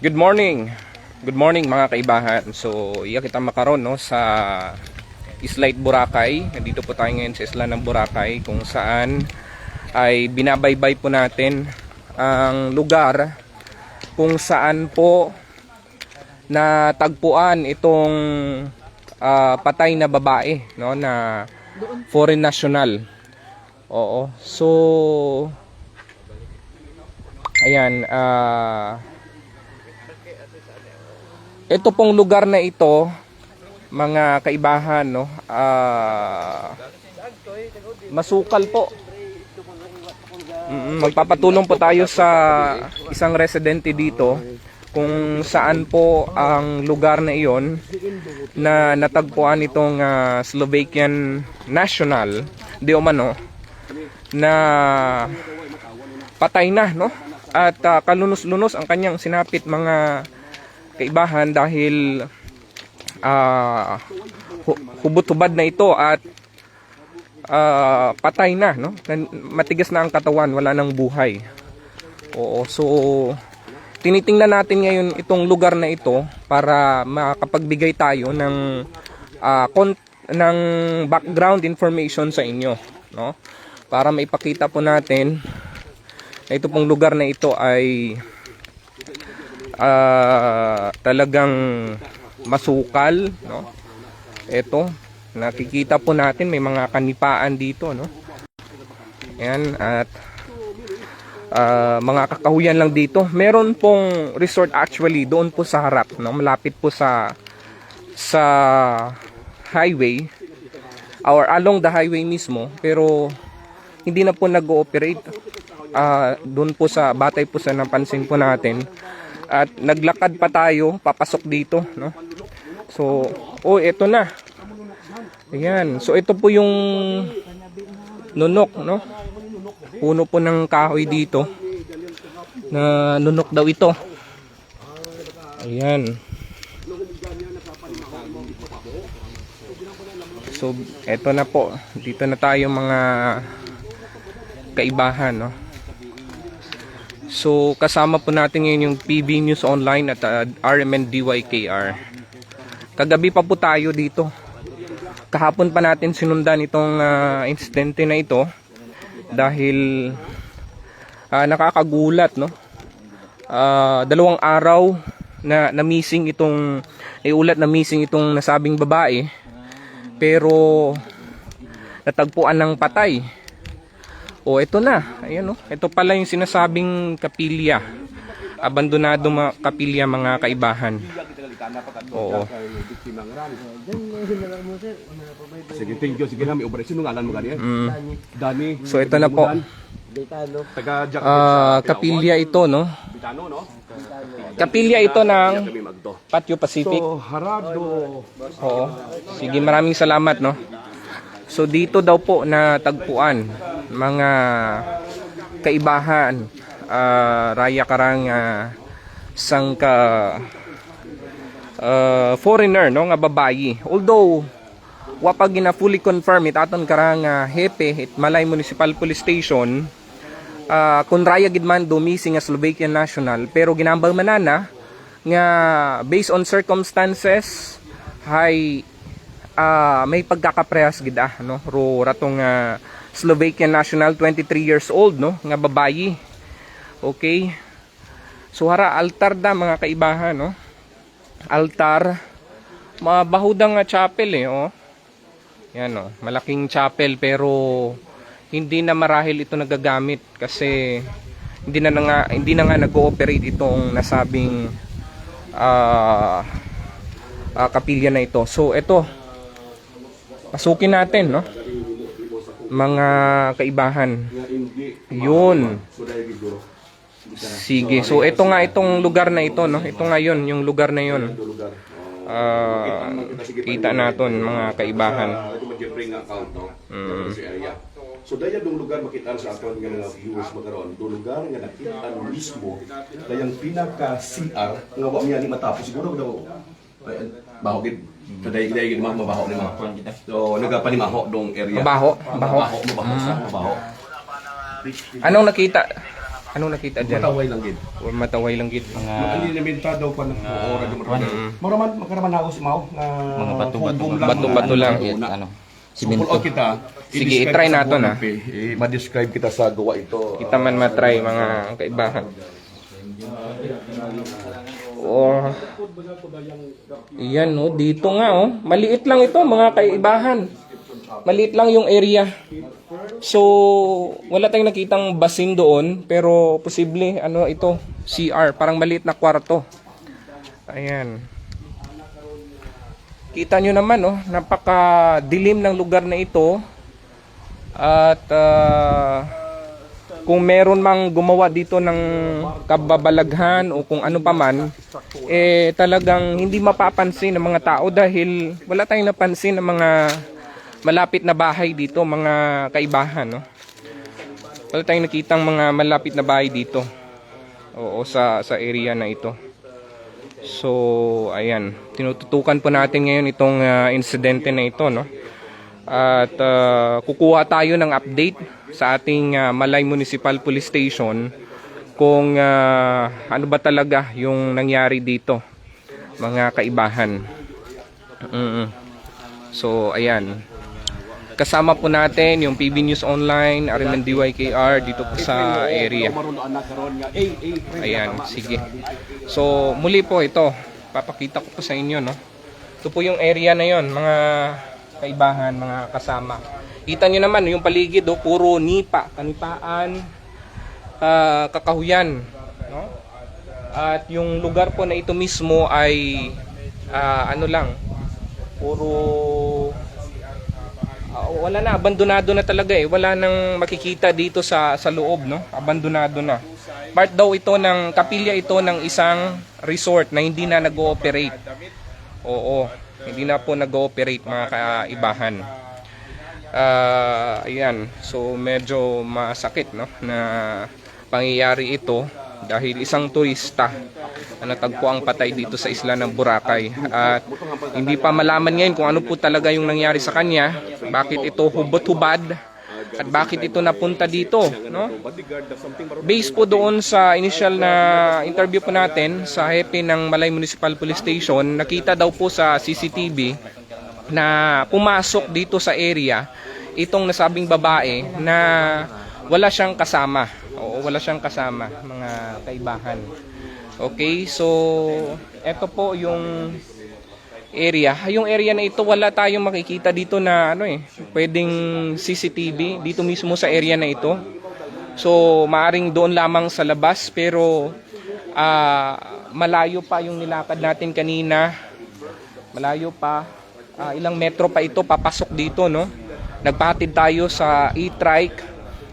Good morning. Good morning mga kaibahan. So, iya kita makaron no sa Islight Boracay. Nandito po tayo ngayon sa isla ng Boracay kung saan ay binabaybay po natin ang lugar kung saan po natagpuan itong ah, patay na babae no na foreign national. Oo. So Ayan, ah ito pong lugar na ito, mga kaibahan, no, ah, masukal po. Mm, magpapatulong po tayo sa isang residente dito kung saan po ang lugar na iyon na natagpuan itong ah, Slovakian national, di umano, na patay na, no? At ah, kalunos-lunos ang kanyang sinapit mga kaibahan dahil ah hu- hubot-hubad na ito at ah, patay na, no? Matigas na ang katawan, wala nang buhay. Oo, so tinitingnan natin ngayon itong lugar na ito para makapagbigay tayo ng kon- ng background information sa inyo, no? Para maipakita po natin na ito pong lugar na ito ay ah, talagang masukal, no? Ito, nakikita po natin may mga kanipaan dito, no? Ayan, at ah, mga kakahuyan lang dito. Meron pong resort actually doon po sa harap, no? Malapit po sa sa highway or along the highway mismo, pero hindi na po nag-ooperate ah doon po sa batay po sa napansin po natin at naglakad pa tayo papasok dito no? So oh ito na. Ayan. So ito po yung nunok no? Puno po ng kahoy dito na nunok daw ito. Ayan. So eto na po. Dito na tayo mga kaibahan no So kasama po natin ngayon yung PB News Online at uh, RMN DYKR. Kagabi pa po tayo dito. Kahapon pa natin sinundan itong uh, insidente na ito dahil uh, nakakagulat no. Ah, dalawang araw na na missing itong iulat na missing itong nasabing babae pero natagpuan ng patay o ito na, ayan o. Ito pala yung sinasabing kapilya. Abandonado mga kapilya mga kaibahan. Oo. Sige, thank you. Sige na, may operasyon nung alam mo ganyan. Dani. So ito na po. Ah, kapilya ito no. Bitano, no? Kapilya ito ng. Patio Pacific. So, harado. Oo. Sige, maraming salamat no. So dito daw po na tagpuan mga kaibahan ah, Raya Karanga sangka ah, foreigner no nga babayi. Although wa pa gina fully confirm it aton karanga hepe it Malay Municipal Police Station ah, kun raya gid man dumisi nga Slovakian national pero ginambal manana nga based on circumstances hay ah, may pagkakaprehas gid ah no? Ro ratong ah, Slovakian national 23 years old no? Nga babayi. Okay? So hara altar da mga kaibahan no? Altar. Mabahudang nga chapel eh oh. Yan oh. Malaking chapel pero hindi na marahil ito nagagamit kasi hindi na, na nga hindi na nga nag-ooperate itong nasabing ah ah, kapilya na ito. So ito pasukin natin no? Mga kaibahan. Yun. Sige. So ito nga itong lugar na ito no? Ito nga yun yung lugar na yun. Ah, kita naton mga kaibahan. Ah, area. So daya dong lugar makita sa account nga mga viewers magkaroon, do lugar nga nakita mismo dayang pinaka CR nga wa niya ni matapos siguro daw ay, baho gid. So daya daya gid mga mabaho ni mga. So nagapanimaho dong area. Mabaho? Mabaho? Mabaho, mabaho sa mabaho. anong nakita Ano nakita dyan? Mataway lang gid. O, Mataway lang gid. Mga Ang inimbentado pa ng ora di mo. Maraman makaraman ako si Mao na Mga bato-bato. Bato-bato mga lang. ano, ano, simento. kita. Sige, i-try pe. Eh, ma-describe kita sa gawa ito. Kita man matry mga kaibahan. Oh. Yan no, dito nga oh. Maliit lang ito mga kaibahan. Maliit lang yung area. So, wala tayong nakitang basin doon, pero posible ano ito, CR, parang maliit na kwarto. Ayan. Kita nyo naman, oh, napakadilim ng lugar na ito. At ah, kung meron mang gumawa dito ng kababalaghan o kung ano pa man, eh talagang hindi mapapansin ng mga tao dahil wala tayong napansin ng mga malapit na bahay dito, mga kaibahan, no? Wala tayong nakitang mga malapit na bahay dito. Oo, sa sa area na ito. So, ayan, tinututukan po natin ngayon itong ah, insidente na ito, no? At ah, kukuha tayo ng update sa ating ah, Malay Municipal Police Station kung ah, ano ba talaga yung nangyari dito, mga kaibahan. Mm. So, ayan. Kasama po natin yung PB News Online, RMNDYKR dito po sa area. Ayan, sige. So, muli po ito. Papakita ko po sa inyo, no? Ito po yung area na yon, mga kaibahan, mga kasama. Kita nyo naman, yung paligid, oh, puro nipa, kanipaan, ah, kakahuyan, no? At yung lugar po na ito mismo ay ah, ano lang, puro Ah, wala na, abandonado na talaga eh. Wala nang makikita dito sa sa loob, no? Abandonado na. Part daw ito ng kapilya ito ng isang resort na hindi na nag-ooperate. Oo, hindi na po nag-ooperate mga kaibahan. Ah, ayan. So medyo masakit, no, na pangyayari ito dahil isang turista na natagpo ang patay dito sa isla ng Boracay at hindi pa malaman ngayon kung ano po talaga yung nangyari sa kanya bakit ito hubot-hubad at bakit ito napunta dito no based po doon sa initial na interview po natin sa hepe ng Malay Municipal Police Station nakita daw po sa CCTV na pumasok dito sa area itong nasabing babae na wala siyang kasama. Oo, wala siyang kasama, mga kaibahan. Okay, so eto po yung area. Yung area na ito wala tayong makikita dito na ano eh, pwedeng CCTV dito mismo sa area na ito. So, maaring doon lamang sa labas pero ah, malayo pa yung nilakad natin kanina. Malayo pa. Ah, ilang metro pa ito papasok dito, no? Nagpahatid tayo sa e-trike.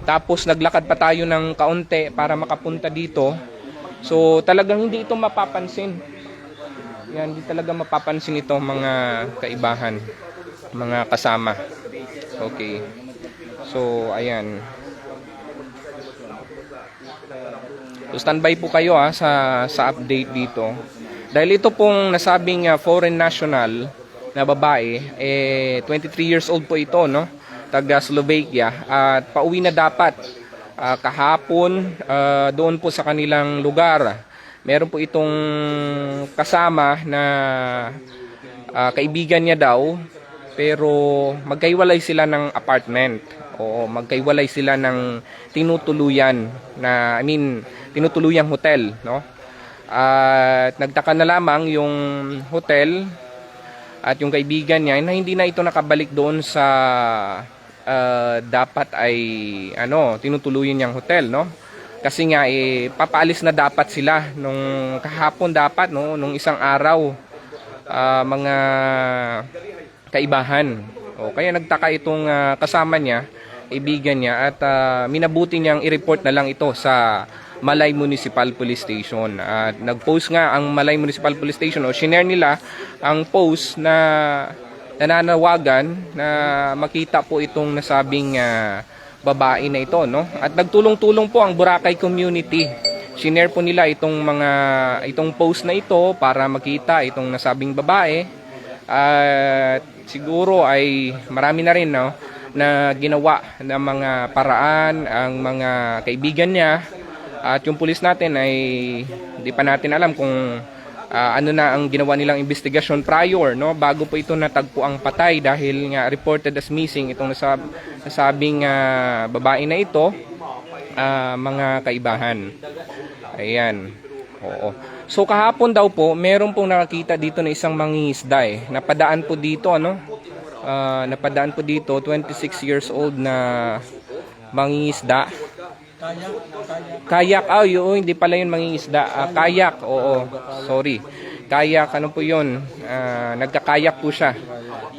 Tapos naglakad pa tayo ng kaunti para makapunta dito. So, talagang hindi ito mapapansin. Yan, hindi talaga mapapansin ito mga kaibahan, mga kasama. Okay. So, ayan. So, standby po kayo ha, sa, sa update dito. Dahil ito pong nasabing ah, foreign national na babae, eh, 23 years old po ito, no? Taga Slovakia. At pauwi na dapat ah, kahapon ah, doon po sa kanilang lugar. Meron po itong kasama na ah, kaibigan niya daw, pero magkaiwalay sila ng apartment. Oo, magkaiwalay sila ng tinutuluyan na I mean tinutuluyang hotel, no? At nagtaka na lamang yung hotel at yung kaibigan niya na hindi na ito nakabalik doon sa ah, dapat ay ano, tinutuluyan niyang hotel, no? Kasi nga eh papaalis na dapat sila nung kahapon dapat no, nung isang araw ah, mga kaibahan. O kaya nagtaka itong ah, kasama niya, kaibigan niya at ah, minabuti niyang i-report na lang ito sa Malay Municipal Police Station. At nag-post nga ang Malay Municipal Police Station o shinare nila ang post na nananawagan na makita po itong nasabing ah, babae na ito no? At nagtulong-tulong po ang Boracay community. Shinare po nila itong mga itong post na ito para makita itong nasabing babae. At siguro ay marami na rin no? Na ginawa ng mga paraan ang mga kaibigan niya. At yung pulis natin ay hindi pa natin alam kung ah, ano na ang ginawa nilang investigasyon prior no bago po ito natagpo ang patay dahil nga reported as missing itong nasab nasabing ah, babae na ito ah, mga kaibahan. Ayan. Oo. So kahapon daw po, meron pong nakakita dito na isang mangingisda eh. Napadaan po dito ano? Ah, napadaan po dito 26 years old na mangingisda. Kayak, ah, yun, hindi pala yun mangingisda. Ah, kayak, oo, sorry. Kayak, ano po yun? Ah, nagkakayak po siya.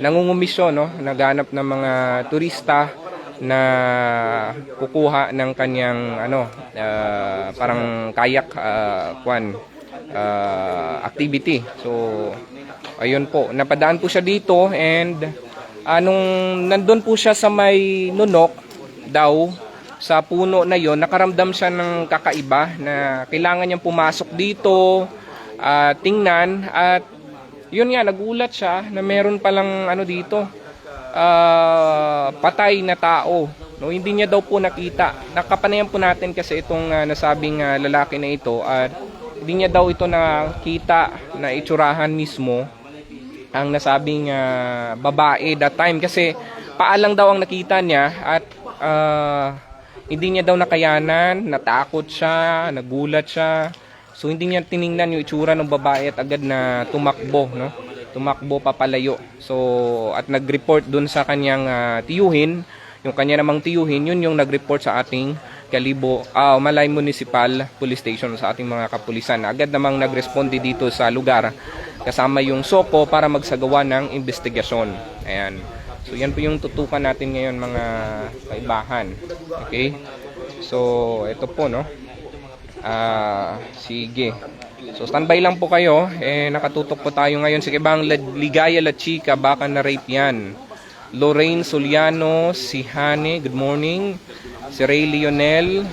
Nangungumisyon, no? Naghanap ng mga turista na kukuha ng kanyang, ano, ah, parang kayak, ah, kwan, ah, activity. So, ayun po. Napadaan po siya dito and anong nandun po siya sa may nunok daw sa puno na yon nakaramdam siya ng kakaiba na kailangan niyang pumasok dito ah, tingnan. At yun nga nagulat siya na meron palang ano dito ah, patay na tao no? Hindi niya daw po nakita. Nakapanayan po natin kasi itong ah, nasabing ah, lalaki na ito at hindi niya daw ito nakita na itsurahan mismo ang nasabing ah, babae that time. Kasi paalang daw ang nakita niya at ah, hindi niya daw nakayanan, natakot siya, nagulat siya. So hindi niya tiningnan yung itsura ng babae at agad na tumakbo, no? Tumakbo papalayo. So at nag-report dun sa kanyang ah, tiyuhin, yung kanya namang tiyuhin, yun yung nag-report sa ating Kalibo, ah, Malay Municipal Police Station sa ating mga kapulisan. Agad namang nag-responde dito sa lugar kasama yung SOCO para magsagawa ng investigasyon. Ayan. So yan po yung tutukan natin ngayon mga kaibahan. Okay? So ito po no. Ah, sige. So standby lang po kayo. Eh nakatutok po tayo ngayon sa ibang Ligaya La Chica, baka na rape yan. Lorraine Soliano, si Hane, good morning. Si Ray Lionel,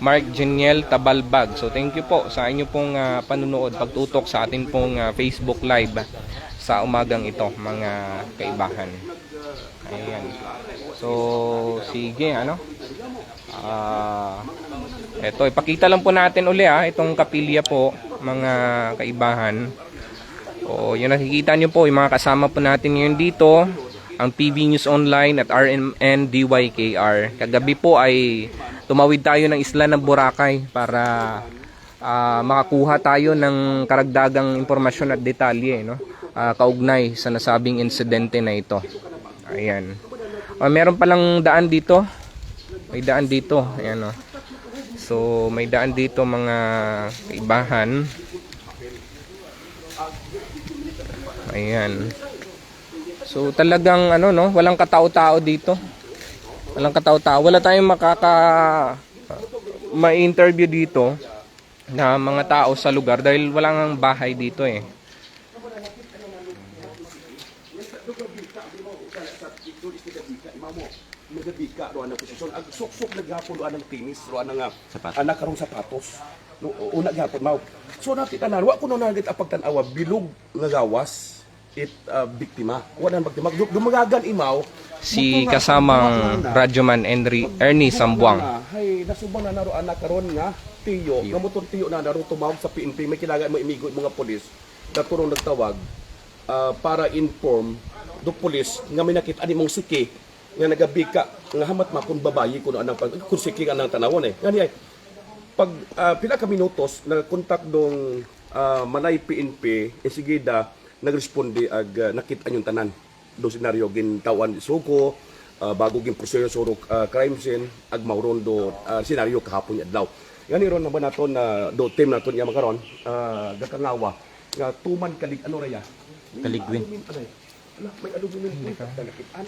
Mark Jeniel Tabalbag. So thank you po sa inyo pong ah, panunood, pagtutok sa atin pong ah, Facebook Live sa umagang ito, mga kaibahan. Ayan. So, sige, ano? Ah, eto, ipakita lang po natin uli ah, itong kapilya po, mga kaibahan. O, yun nakikita nyo po, yung mga kasama po natin ngayon dito, ang PB News Online at RMN DYKR. Kagabi po ay tumawid tayo ng isla ng Boracay para ah, makakuha tayo ng karagdagang impormasyon at detalye no? Ah, kaugnay sa nasabing insidente na ito. Ayan. Ah, meron palang daan dito. May daan dito. Ayan o. So, may daan dito mga kaibahan. Ayan. So, talagang ano no, walang katao-tao dito. Walang katao-tao. Wala tayong makaka ma-interview dito na mga tao sa lugar dahil walang bahay dito eh. Nagabika ro ang posisyon. Ang sok-sok naghapon ro ang tinis ro ang nga anak karong sapatos. No, una gyapon mao. So natin tanan wa kuno nagit apag tan-awa bilog nga gawas it uh, biktima. Wa nang biktima. Dum- Dumagagan imaw Si kasamang. Radyoman Henry, Ernie Sambuang. Hay, nasubang na naro anak karon nga tiyo, nga motor tiyo na naro tumawag sa PNP may kailangan mo imigo mga pulis. Daturong nagtawag ah, para inform do pulis nga may nakita ani mong siki nga nagabika nga hamat ma kung babayi kuno anang pag kung siki anang tanawon eh. Ngani ay pag ah, pila ka minutos nagkontak dong ah, Manay PNP enseguida nagresponde ag ah, nakita yung tanan do senaryo gin tawan suko ah, bago gin proseso ah, crime scene ag mauron do ah, senaryo kahapon adlaw ngani ron naman naton na do team naton nga makaron uh, gakangawa nga tuman kalig ano raya Kaligwin. Ano eh? Ala, may aluminum po ka nakitaan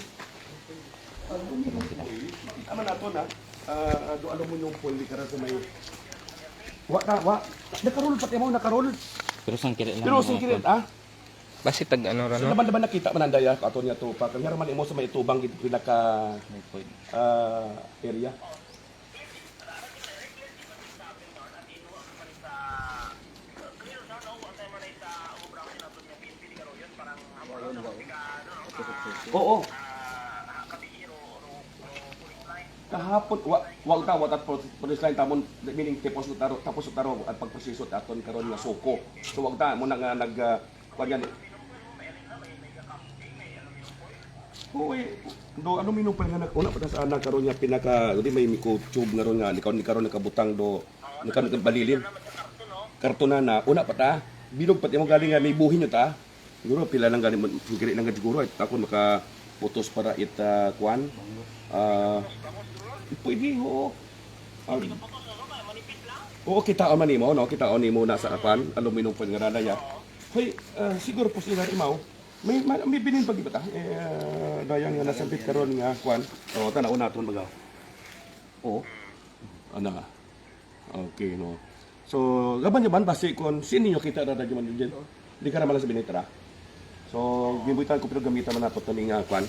aluminum foil ama naton na uh, do aluminum foil di kara sa may wa na wa nakarol pati mo nakarol Pero sangkirit lang. pero singkirit kwan. ah Basi tag ano So, rano? laban-laban nakita man andaya aton niya to pa. Kanya man imo sa may tubang gid pinaka May point. ah, area. Oo. kahapon wa wa ta wa tat police line tamon meaning tipos na taro tapos na taro at pagproseso aton karon nga suko so wag ta mo na nga nag uh, kuwan yan Uy, do ano minong pa nga nag- una pa sa anak karon nga pinaka di may miko tube nga ron nga likaw ni karon nakabutang do ni karon balilin. Kartona na una pa ta bilog pati mo galing nga may buhin nyo ta. Siguro pila lang galing siguro lang siguro at ako maka putos para it uh, kuan. Ah pwede ho. Um, Oo, kita man nimo, no? Kita on nimo nasa kuan, aluminum pa nga rada ya. Hoy, ah, siguro po sila imaw. May may, may binin pag ibata. Eh uh, dayang nga nasambit karon nga kuan. Oh, tanaw naton baga. Oo. Ana. Okay, no. So, gaban yaman basi kon sino kita rada man dyan. Di ka naman lang sa binitra. So, gibutan ko pero gamitan man nato tani nga kuan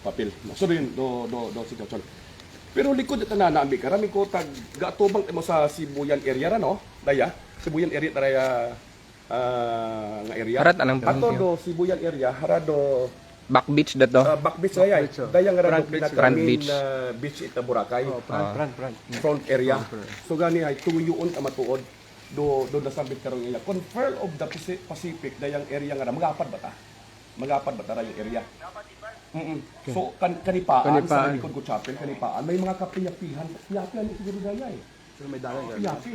papel. So din do do do sitwasyon. Pero likod ito na naami karami ko tag gatubang mo sa Sibuyan area ra no? Daya, Sibuyan area taraya ah, nga area. Harat anang Ato do Sibuyan area harado Back beach dato. uh, back beach daya. Daya nga rado Front pinaka beach. uh, beach ita Boracay Ah. Front, front. front area. So gani ay tuyuon ka matuod do do nasabit karon ila. Confer of the Paci- Pacific dayang area nga na magapad ba ta? Magapad ba ta yung area? Mm So kan kanipaan, sa likod ko chapel kanipaan may mga kapiyapihan. Kapiyapihan ni siguro daya eh. Pero may daya Kapiyapi.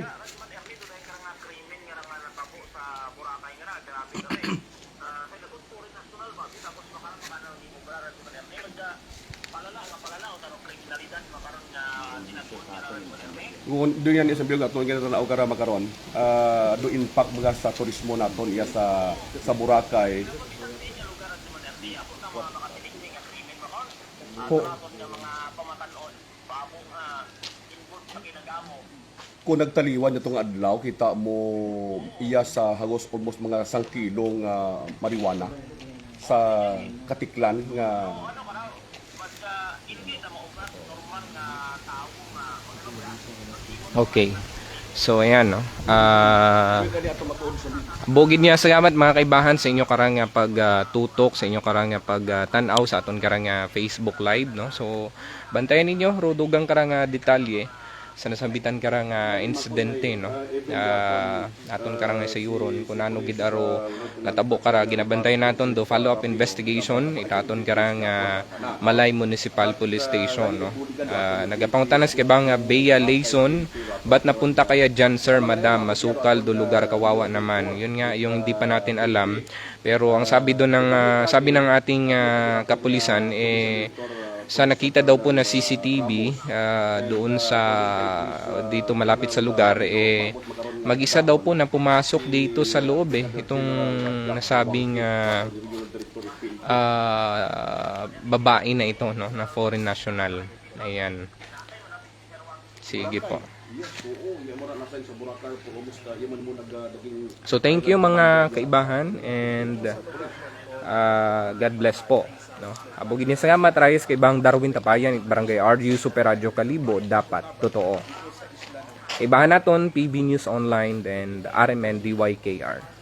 Kung doon yan isang bilog aton ganito na kara makaron. Ah, do impact mga sa turismo naton iya sa sa Boracay. Ko, kung nagtaliwan itong adlaw, kita mo iya sa hagos almost mga sang kilong ah, marijuana sa katiklan nga Okay. So ayan no. Ah Bugid niya salamat mga kaibahan sa inyo karang nga pagtutok sa inyo karang nga pagtanaw sa aton karang nga Facebook live no. So bantayan ninyo rudugang karang nga detalye sa nasambitan karang nga insidente no. Ah, aton karang sa yuron kung ano gid aro natabo kara ginabantayan naton do follow up investigation. Itaton karang nga Malay Municipal Police Station no. Ah, nagapangutanas kay bang Bea Layson ba't napunta kaya dyan sir madam? Masukal do lugar kawawa naman. Yun nga yung di pa natin alam. Pero ang sabi do ng ah, sabi ng ating ah, kapulisan eh sa nakita daw po na CCTV ah, doon sa dito malapit sa lugar eh mag-isa daw po na pumasok dito sa loob eh itong nasabing ah, ah, babae na ito no na foreign national. Ayan. Sige po. So thank you mga kaibahan and uh, God bless po. No? Abogin niya salamat Reyes kay Bang Darwin Tapayan Barangay RU Super Radio Kalibo dapat totoo. Ibahan naton PB News Online and RMN DYKR.